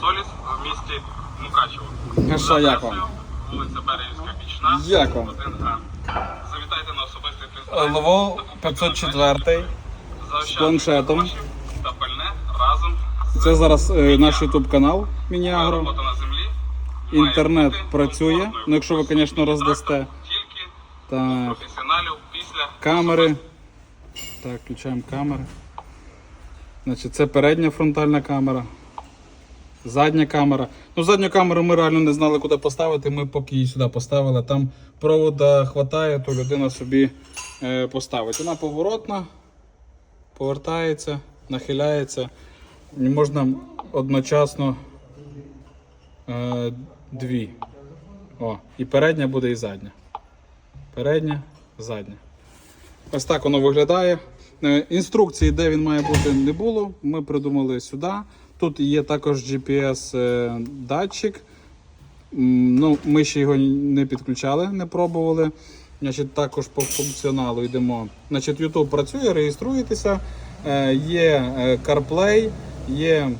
Соліс в місті Мукачево. Ну що, як вам? Вулиця Берегівська Бічна. Як вам? 1А. Завітайте на особистий тест-драйв. Лево 504 з планшетом. Та пальне разом. Це зараз е, наш YouTube канал Мініагро. Робота на землі. має Інтернет бути працює, комфортною, ну якщо ви, звісно, роздасте. Тільки Так, професіоналів після камери. Так, включаємо камери. Значить, це передня фронтальна камера. Задня камера. Ну, задню камеру ми реально не знали, куди поставити. Ми поки її сюди поставили. Там провода хватає, то людина собі е, поставить. Вона поворотна, повертається, нахиляється. І можна одночасно е, дві. О, і передня буде, і задня. Передня, задня. Ось так воно виглядає. Е, Інструкції, де він має бути, не було. Ми придумали сюди. Тут є також GPS-датчик. Ну, ми ще його не підключали, не пробували. Значить, також по функціоналу йдемо. Значить, YouTube працює, реєструєтеся. Е, Є е, CarPlay, є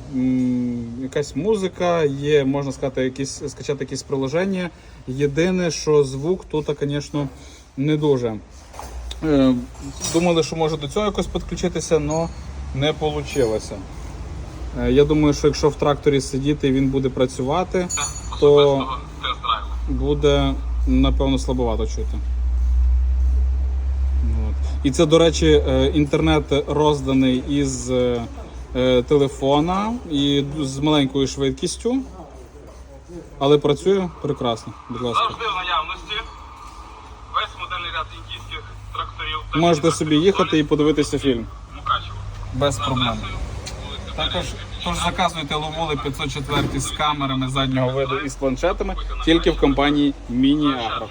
якась музика, є, можна сказати, якісь, скачати якісь приложення. Єдине, що звук тут, звісно, не дуже. Е, Думали, що може до цього якось підключитися, але не вийшло. Я думаю, що якщо в тракторі сидіти і він буде працювати, то буде напевно слабовато чути. От. І це, до речі, е, інтернет розданий із е, е, телефона і з маленькою швидкістю. Але працює прекрасно, будь ласка. Завжди в наявності весь модельний ряд індійських тракторів. Можете собі їхати і подивитися фільм. Мукачево. Без проблем. Також тож заказуйте ловоли 504 з камерами заднього виду і з планшетами тільки в компанії Міні Агро.